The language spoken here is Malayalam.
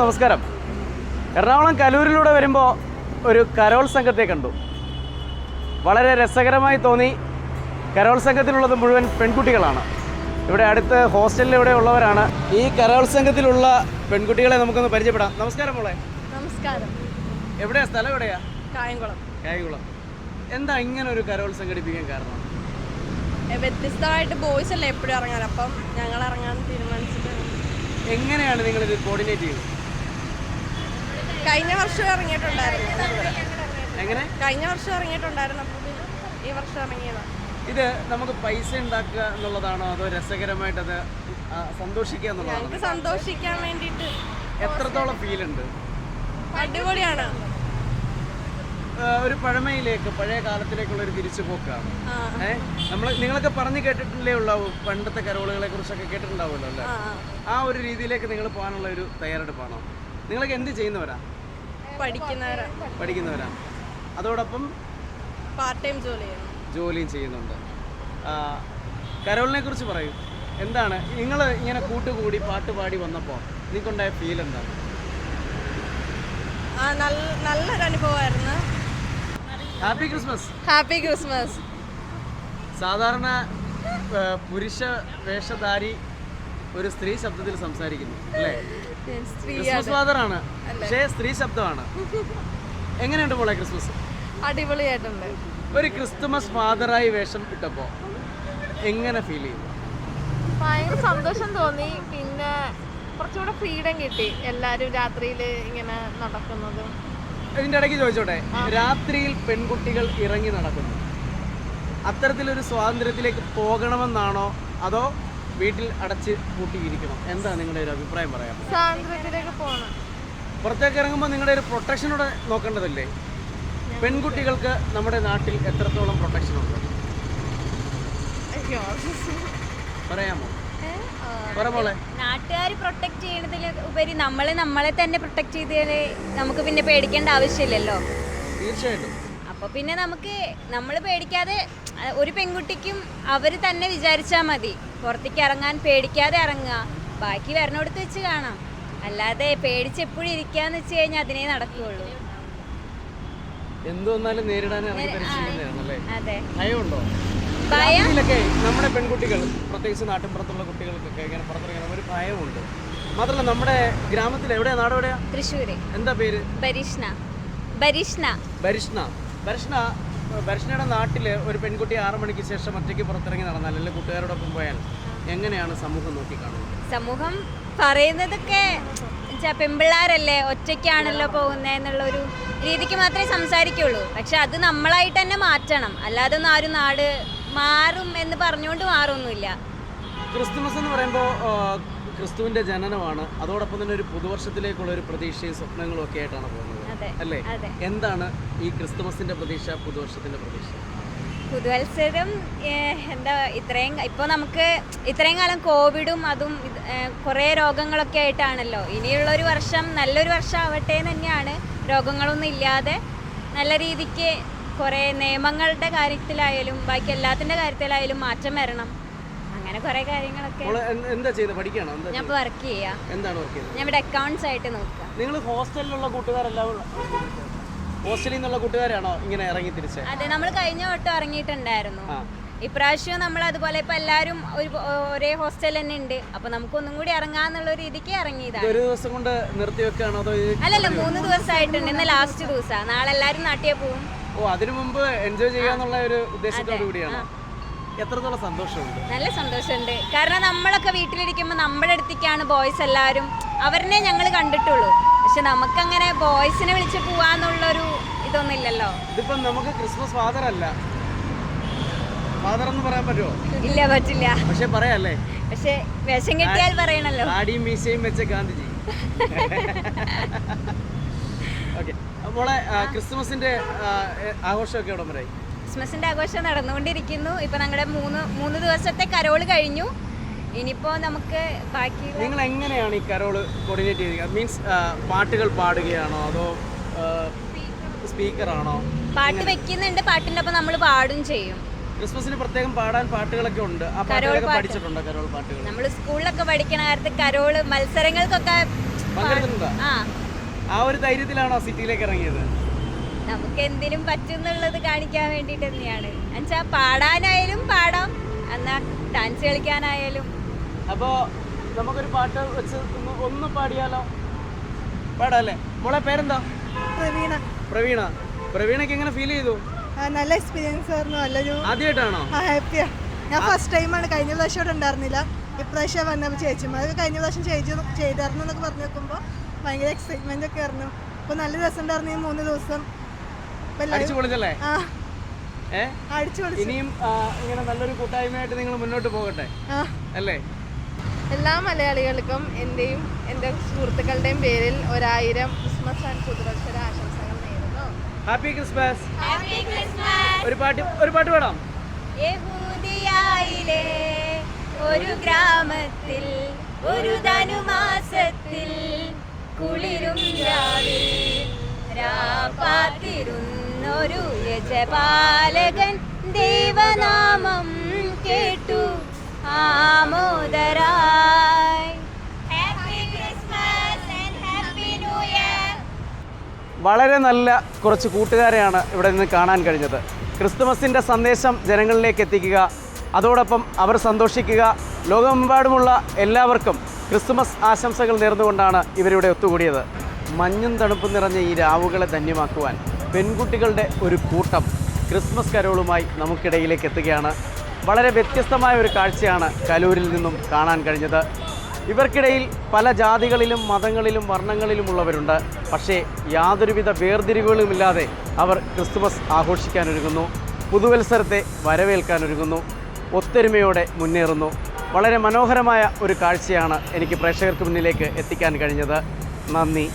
നമസ്കാരം. എറണാകുളം കലൂരിലൂടെ വരുമ്പോൾ ഒരു കരോൾ സംഘത്തെ കണ്ടു. വളരെ രസകരമായി തോന്നി. കരോൾ സംഘത്തിലുള്ളത് മുഴുവൻ പെൺകുട്ടികളാണ്. ഇവിടെ അടുത്ത് ഹോസ്റ്റലിൽ ഇവിടെ ഉള്ളവരാണ്. ഈ കരോൾ സംഘത്തിലുള്ള പെൺകുട്ടികളെ നമുക്കൊന്ന് പരിചയപ്പെടാം. നമസ്കാരം മോളെ. നമസ്കാരം. എവിടെയാ? സ്ഥലം എവിടെയാ? കായംകുളം. കായംകുളം. എന്താ ഇങ്ങനെ ഒരു കരോൾ സംഘടിപ്പിക്കാൻ കാരണം? വ്യത്യസ്തമായിട്ട് ബോയ്സ് അല്ലേ എപ്പോഴും ഇറങ്ങാൻ അപ്പം ഞങ്ങൾ ഇറങ്ങാൻ തീരുമാനിച്ചിട്ട്. എങ്ങനെയാണ് നിങ്ങൾ ഇത് കോർഡിനേറ്റ് ചെയ്യുന്നത്? കഴിഞ്ഞ വർഷം ഇറങ്ങിയിട്ടുണ്ടായിരുന്നു. എങ്ങനെ? കഴിഞ്ഞ വർഷം ഇറങ്ങിയിട്ടുണ്ടായിരുന്നു. ഈ വർഷം ഇറങ്ങിയതാണ് ഇത് നമുക്ക് പൈസ ഉണ്ടാക്കുക എന്നുള്ളതാണോ? അതോ രസകരമായിട്ട് അത് സന്തോഷിക്കുക എന്നുള്ളതാണോ? സന്തോഷിക്കാൻ വേണ്ടിയിട്ട് എത്രത്തോളം ഫീൽ ഉണ്ട് അടിപൊളിയാണ് ഒരു പഴമയിലേക്ക് പഴയ കാലത്തിലേക്കുള്ള ഒരു തിരിച്ചുപോക്കാണ് ആ. ഏ? നമ്മൾ നിങ്ങളൊക്കെ പറഞ്ഞു കേട്ടിട്ടില്ലേ ഉള്ളാവും പണ്ടത്തെ കരോളുകളെ കുറിച്ചൊക്കെ കേട്ടിട്ടുണ്ടാവുമല്ലോ അല്ലേ? ആ ഒരു രീതിയിലേക്ക് നിങ്ങൾ പോകാനുള്ള ഒരു തയ്യാറെടുപ്പാണോ? നിങ്ങളൊക്കെ എന്ത് ചെയ്യുന്നവരാ? പഠിക്കുന്നവരാ. പഠിക്കുന്നവരാ. അതോടൊപ്പം പാർട്ട് ടൈം ജോലി ജോലിയും ചെയ്യുന്നുണ്ട്. കരോളിനെ കുറിച്ച് പറയൂ. എന്താണ് നിങ്ങൾ ഇങ്ങനെ കൂട്ടുകൂടി പാട്ട് പാടി വന്നപ്പോൾ നിങ്ങൾക്കുണ്ടായ ഫീൽ എന്താണ് നല്ല നല്ലൊരു അനുഭവമായിരുന്നു. ഹാപ്പി ക്രിസ്മസ് ഹാപ്പി ക്രിസ്മസ് സാധാരണ പുരുഷ വേഷധാരി ഒരു സ്ത്രീ ശബ്ദത്തിൽ സംസാരിക്കുന്നു അല്ലേ? ക്രിസ്മസ് ഫാദറാണ് പക്ഷേ സ്ത്രീ ശബ്ദമാണ്. എങ്ങനെയുണ്ട് മോളെ ക്രിസ്മസ്? അടിപൊളിയായിട്ടുണ്ട്. ഒരു ക്രിസ്തുമസ് ഫാദറായി വേഷം ഇട്ടപ്പോ എങ്ങനെ ഫീൽ ചെയ്തു? ഭയങ്കര സന്തോഷം തോന്നി. പിന്നെ കുറച്ചുകൂടെ ഫ്രീഡം കിട്ടി എല്ലാരും രാത്രിയിൽ ഇങ്ങനെ നടക്കുന്നതും. അതിന്റെ ഇടയ്ക്ക് ചോദിച്ചോട്ടെ രാത്രിയിൽ പെൺകുട്ടികൾ ഇറങ്ങി നടക്കുന്നു. അത്തരത്തിലൊരു സ്വാതന്ത്ര്യത്തിലേക്ക് പോകണമെന്നാണോ അതോ വീട്ടിൽ അടച്ച് പൂട്ടിയിരിക്കണം. എന്താണ് നിങ്ങളുടെ ഒരു അഭിപ്രായം പറയാൻ? സ്വാതന്ത്ര്യത്തിലേക്ക് പോകണം പുറത്തേക്ക് ഇറങ്ങുമ്പോൾ നിങ്ങളുടെ ഒരു പ്രൊട്ടക്ഷനോടെ നോക്കേണ്ടതല്ലേ? പെൺകുട്ടികൾക്ക് നമ്മുടെ നാട്ടിൽ എത്രത്തോളം പ്രൊട്ടക്ഷൻ ഉണ്ട്? പറയാമോ? നാട്ടുകാർ പ്രൊട്ടക്ട് ചെയ്യണതിൽ ഉപരി നമ്മൾ നമ്മളെ തന്നെ പ്രൊട്ടക്ട് ചെയ്താലേ നമുക്ക് പിന്നെ പേടിക്കേണ്ട ആവശ്യമില്ലല്ലോ. തീർച്ചയായിട്ടും. അപ്പൊ പിന്നെ നമുക്ക് നമ്മൾ പേടിക്കാതെ ഒരു പെൺകുട്ടിക്കും അവർ തന്നെ വിചാരിച്ചാൽ മതി. പുറത്തേക്ക് ഇറങ്ങാൻ പേടിക്കാതെ ഇറങ്ങുക. ബാക്കി വരണോടത്ത് വെച്ച് കാണാം. അല്ലാതെ പേടിച്ച് എപ്പോഴും ഇരിക്കാന്ന് വെച്ച് കഴിഞ്ഞാൽ അതിനേ നടക്കുകയുള്ളൂ എന്ത് വന്നാലും നേരിടാൻ അതെ. ഭയമുണ്ടോ? ഭയം? രാത്രിയിലൊക്കെ നമ്മുടെ പെൺകുട്ടികൾ പ്രത്യേകിച്ച് നാട്ടിൻപുറത്തുള്ള കുട്ടികൾക്കൊക്കെ ഇങ്ങനെ പുറത്തിറങ്ങണം ഒരു ഭയമുണ്ട്. മാത്രമല്ല നമ്മുടെ ഗ്രാമത്തിൽ എവിടെയാ? നാട് എവിടെയാ? തൃശ്ശൂർ എന്താ പേര്? ബരിഷ്ണ. ബരിഷ്ണ. ബരിഷ്ണ. ബരിഷ്ണ ബരിഷ്ണയുടെ നാട്ടിൽ ഒരു പെൺകുട്ടി ആറു മണിക്ക് ശേഷം ഒറ്റയ്ക്ക് പുറത്തിറങ്ങി നടന്നാൽ അല്ലെങ്കിൽ കൂട്ടുകാരോടൊപ്പം പോയാൽ എങ്ങനെയാണ് സമൂഹം നോക്കിക്കാണുന്നത്? സമൂഹം പറയുന്നതൊക്കെ പെമ്പിള്ളാരല്ലേ ഒറ്റയ്ക്കാണല്ലോ പോകുന്നത് എന്നുള്ളൊരു രീതിക്ക് മാത്രമേ സംസാരിക്കുള്ളൂ. പക്ഷെ അത് നമ്മളായിട്ട് തന്നെ മാറ്റണം. അല്ലാതെ ഒന്നും ആരും നാട് മാറും എന്ന് പറഞ്ഞുകൊണ്ട് മാറൊന്നുമില്ല. ക്രിസ്തുമസ് എന്ന് പറയുമ്പോൾ ക്രിസ്തുവിന്റെ ജനനമാണ്. അതോടൊപ്പം തന്നെ ഒരു പുതുവർഷത്തിലേക്കുള്ള ഒരു പ്രതീക്ഷയും സ്വപ്നങ്ങളും ഒക്കെ ആയിട്ടാണ് പോകുന്നത്. അല്ലേ? എന്താണ് ഈ ക്രിസ്തുമസിന്റെ പ്രതീക്ഷ പുതുവർഷത്തിന്റെ പ്രതീക്ഷ? പുതുവത്സരം എന്താ ഇത്രയും ഇപ്പോൾ നമുക്ക് ഇത്രയും കാലം കോവിഡും അതും കുറേ രോഗങ്ങളൊക്കെ ആയിട്ടാണല്ലോ. ഇനിയുള്ളൊരു വർഷം നല്ലൊരു വർഷം ആവട്ടെ തന്നെയാണ്. രോഗങ്ങളൊന്നും ഇല്ലാതെ നല്ല രീതിക്ക് കുറേ നിയമങ്ങളുടെ കാര്യത്തിലായാലും ബാക്കി എല്ലാത്തിന്റെ കാര്യത്തിലായാലും മാറ്റം വരണം. അങ്ങനെ കുറേ കാര്യങ്ങളൊക്കെ. മോൾ എന്ത്- എന്താ ചെയ്യുന്നത് പഠിക്കുകയാണോ എന്താ ഞാൻ വർക്ക് ചെയ്യാ. എന്താണ് വർക്ക് ചെയ്യുന്നത് ഞാൻ ഇവിടെ അക്കൗണ്ട്സ് ആയിട്ട് നോക്കുക നിങ്ങൾ ഹോസ്റ്റലിലുള്ള കൂട്ടുകാരെല്ലാം ഹോസ്റ്റലിൽ നിന്നുള്ള കൂട്ടുകാരാണോ ഇങ്ങനെ ഇറങ്ങി തിരിച്ച്? അതെ നമ്മൾ കഴിഞ്ഞ വട്ടം ഇറങ്ങിയിട്ടുണ്ടായിരുന്നു. ആ. ഇപ്രാവശ്യം നമ്മൾ അതുപോലെ ഇപ്പൊ എല്ലാരും ഒരു ഒരേ ഹോസ്റ്റൽ തന്നെ ഉണ്ട്. അപ്പൊ നമുക്കൊന്നും കൂടി ഇറങ്ങാന്നുള്ള ഒരു രീതിക്ക് ഇത് ഇറങ്ങിയതാണ്. ഒരു ദിവസം കൊണ്ട് നിർത്തി വെക്കാണോ അതോ അല്ലല്ല മൂന്ന് ദിവസമായിട്ടുണ്ട് ഇന്ന് ലാസ്റ്റ് ദിവസമാണ് നാളെ എല്ലാരും നാട്ടിയെ പോവും. ഓ അതിനു മുമ്പ് എൻജോയ് ചെയ്യാന്നുള്ള ഒരു ഉദ്ദേശത്തോടു കൂടിയാണ്? എത്രത്തോളം സന്തോഷമുണ്ട്? നല്ല സന്തോഷമുണ്ട്. കാരണം നമ്മളൊക്കെ വീട്ടിലിരിക്കുമ്പോൾ നമ്മുടെ അടുത്തേക്കാണ് ബോയ്സ് എല്ലാവരും അവരനെ ഞങ്ങൾ കണ്ടിട്ടുള്ളൂ. പക്ഷെ നമുക്കങ്ങനെ ബോയ്സിനെ വിളിച്ച് പോവാന്നുള്ളൊരു ഇതൊന്നും ഇല്ലല്ലോ ഇതിപ്പം നമുക്ക് ക്രിസ്മസ് ഫാദർ അല്ല. ഫാദർ എന്ന് പറയാൻ പറ്റുമോ? ഇല്ല പറ്റില്ല. പക്ഷെ പറയാല്ലേ? പക്ഷെ വിഷം കിട്ടിയാൽ പറയണല്ലോ. ആടിയും മീശയും വെച്ച ഗാന്ധിജി. ഓക്കെ മോളെ ക്രിസ്മസിന്റെ ആഘോഷമൊക്കെ എവിടെ വരെ ക്രിസ്മസിന്റെ ആഘോഷം നടന്നുകൊണ്ടിരിക്കുന്നു. ഇപ്പൊ ഞങ്ങളുടെ മൂന്ന് മൂന്ന് ദിവസത്തെ കരോൾ കഴിഞ്ഞു. ഇനിയിപ്പോ നമുക്ക് ബാക്കി നിങ്ങൾ എങ്ങനെയാണ് ഈ കരോൾ കോർഡിനേറ്റ് ചെയ്യുക? മീൻസ് പാട്ടുകൾ പാടുകയാണോ അതോ സ്പീക്കറാണോ? പാട്ട് വെക്കുന്നുണ്ട്. പാട്ടിന്റെ ഒപ്പം നമ്മൾ പാടും ചെയ്യും. ക്രിസ്മസിന് പ്രത്യേകം പാടാൻ പാട്ടുകളൊക്കെ ഉണ്ട്. ആ കരോൾ പാട്ടുകൾ? നമ്മൾ സ്കൂളിലൊക്കെ പഠിക്കണ കാലത്ത് കരോൾ മത്സരങ്ങൾക്കൊക്കെ ആ ഒരു ധൈര്യത്തിലാണോ സിറ്റിയിലേക്ക് ഇറങ്ങിയത്? നമുക്ക് എന്തിനും പറ്റുന്നുള്ളത് കാണിക്കാൻ വേണ്ടിയിട്ട് തന്നെയാണ്. എന്നുവെച്ചാൽ പാടാനായാലും പാടാം. എന്നാ ഡാൻസ് കളിക്കാനായാലും. അപ്പോൾ നമുക്കൊരു പാട്ട് വെച്ച് ഒന്ന് ഒന്ന് പാടിയാലോ? പാടാല്ലേ? മോളെ പേരെന്താ? പ്രവീണ. പ്രവീണ. പ്രവീണക്ക് എങ്ങനെ ഫീൽ ചെയ്തു? നല്ല എക്സ്പീരിയൻസ് ആയിരുന്നു. നല്ലൊരു ആദ്യമായിട്ടാണോ? ഹാപ്പിയാ ഞാൻ ഫസ്റ്റ് ടൈമാണ് കഴിഞ്ഞ പ്രാവശ്യം ഇവിടെ ഉണ്ടായിരുന്നില്ല. ഇപ്രാവശ്യം വന്നപ്പോൾ ചേച്ചിമാർ കഴിഞ്ഞ പ്രാവശ്യം ചേച്ചി ചെയ്തായിരുന്നു എന്നൊക്കെ പറഞ്ഞു നോക്കുമ്പോൾ ഭയങ്കര എക്സൈറ്റ്മെന്റ് ഒക്കെ ആയിരുന്നു. അപ്പോൾ നല്ല രസം ഉണ്ടായിരുന്നു ഈ മൂന്ന് ദിവസം. അപ്പൊ അടിച്ചു പൊളിച്ചല്ലേ? ഇനിയും ഇങ്ങനെ നല്ലൊരു കൂട്ടായ്മയായിട്ട് നിങ്ങൾ മുന്നോട്ട് പോകട്ടെ? അല്ലേ? എല്ലാ മലയാളികൾക്കും എന്റെയും എന്റെ സുഹൃത്തുക്കളുടെയും പേരിൽ ഒരായിരം ക്രിസ്മസ് ആൻഡ് പുതുവത്സര ആശംസകൾ നേരുന്നു. ഹാപ്പി ക്രിസ്മസ് ഒരു പാട്ട് ഒരു പാട്ട് പാടാം. ഒരു ഗ്രാമത്തിൽ ഒരു ധനുമാസത്തിൽ കുളിരും രാവിൽ രാപ്പാത്തിരുന്നൊരു യജപാലകൻ ദൈവനാമം കേട്ടു. ആമോദരായി. വളരെ നല്ല കുറച്ച് കൂട്ടുകാരെയാണ് ഇവിടെ നിന്ന് കാണാൻ കഴിഞ്ഞത്. ക്രിസ്തുമസിന്റെ സന്ദേശം ജനങ്ങളിലേക്ക് എത്തിക്കുക അതോടൊപ്പം അവർ സന്തോഷിക്കുക. ലോകമെമ്പാടുമുള്ള എല്ലാവർക്കും ക്രിസ്തുമസ് ആശംസകൾ നേർന്നുകൊണ്ടാണ് ഇവരിവിടെ ഒത്തുകൂടിയത്. മഞ്ഞും തണുപ്പും നിറഞ്ഞ ഈ രാവുകളെ ധന്യമാക്കുവാൻ പെൺകുട്ടികളുടെ ഒരു കൂട്ടം ക്രിസ്മസ് കരോളുമായി നമുക്കിടയിലേക്ക് എത്തുകയാണ്. വളരെ വ്യത്യസ്തമായ ഒരു കാഴ്ചയാണ് കലൂരിൽ നിന്നും കാണാൻ കഴിഞ്ഞത്. ഇവർക്കിടയിൽ പല ജാതികളിലും മതങ്ങളിലും വർണങ്ങളിലുമുള്ളവരുണ്ട്. പക്ഷേ യാതൊരുവിധ വേർതിരിവുകളുമില്ലാതെ അവർ ക്രിസ്തുമസ് ആഘോഷിക്കാനൊരുങ്ങുന്നു. പുതുവത്സരത്തെ വരവേൽക്കാനൊരുങ്ങുന്നു. ഒത്തൊരുമയോടെ മുന്നേറുന്നു. വളരെ മനോഹരമായ ഒരു കാഴ്ചയാണ് എനിക്ക് പ്രേക്ഷകർക്ക് മുന്നിലേക്ക് എത്തിക്കാൻ കഴിഞ്ഞത്. നന്ദി.